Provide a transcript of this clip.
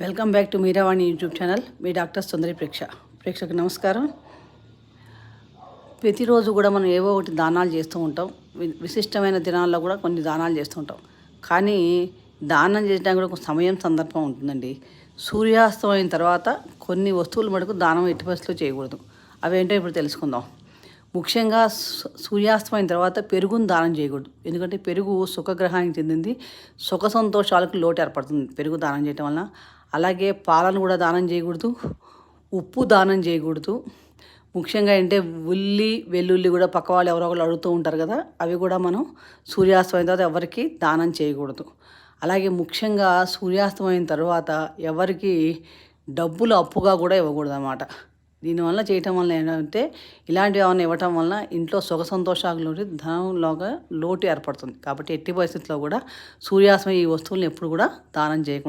Welcome back to Meeravani YouTube channel. Me doctor Sundari ప్రేక్ష. ప్రేక్షకు నమస్కారం. ప్రతిరోజు కూడా మనం ఏవో ఒకటి దానాలు చేస్తూ ఉంటాం. వి- విశిష్టమైన దినాల్లో కూడా కొన్ని దానాలు చేస్తూ ఉంటాం. కానీ దానం చేయడానికి కూడా ఒక సమయం సందర్భం ఉంటుందండి. సూర్యాస్తమైన తర్వాత కొన్ని వస్తువులు మటుకు దానం ఎట్టి పరిస్థితుల్లో చేయకూడదు. అవేంటో ఇప్పుడు తెలుసుకుందాం. ముఖ్యంగా సూర్యాస్తమైన తర్వాత పెరుగును దానం చేయకూడదు. ఎందుకంటే పెరుగు సుఖగ్రహానికి చెందింది. సుఖ సంతోషాలకు లోటు ఏర్పడుతుంది పెరుగు దానం చేయటం వలన. అలాగే పాలను కూడా దానం చేయకూడదు ఉప్పు దానం చేయకూడదు. ముఖ్యంగా అంటే ఉల్లి వెల్లుల్లి కూడా పక్క వాళ్ళు ఎవరో ఒకరు అడుగుతూ ఉంటారు కదా అవి కూడా మనం సూర్యాస్తమైన తర్వాత ఎవరికి దానం చేయకూడదు. అలాగే ముఖ్యంగా సూర్యాస్తమైన తర్వాత ఎవరికి డబ్బులు అప్పుగా కూడా ఇవ్వకూడదు అన్నమాట దీనివల్ల చేయటం వల్ల ఏంటంటే ఇలాంటివి ఏమైనా ఇవ్వటం వల్ల ఇంట్లో సుఖ సంతోషాలు ధనంలోగా లోటు ఏర్పడుతుంది. కాబట్టి ఎట్టి పరిస్థితుల్లో కూడా సూర్యాస్తమయం ఈ వస్తువులను ఎప్పుడు కూడా దానం చేయకుండా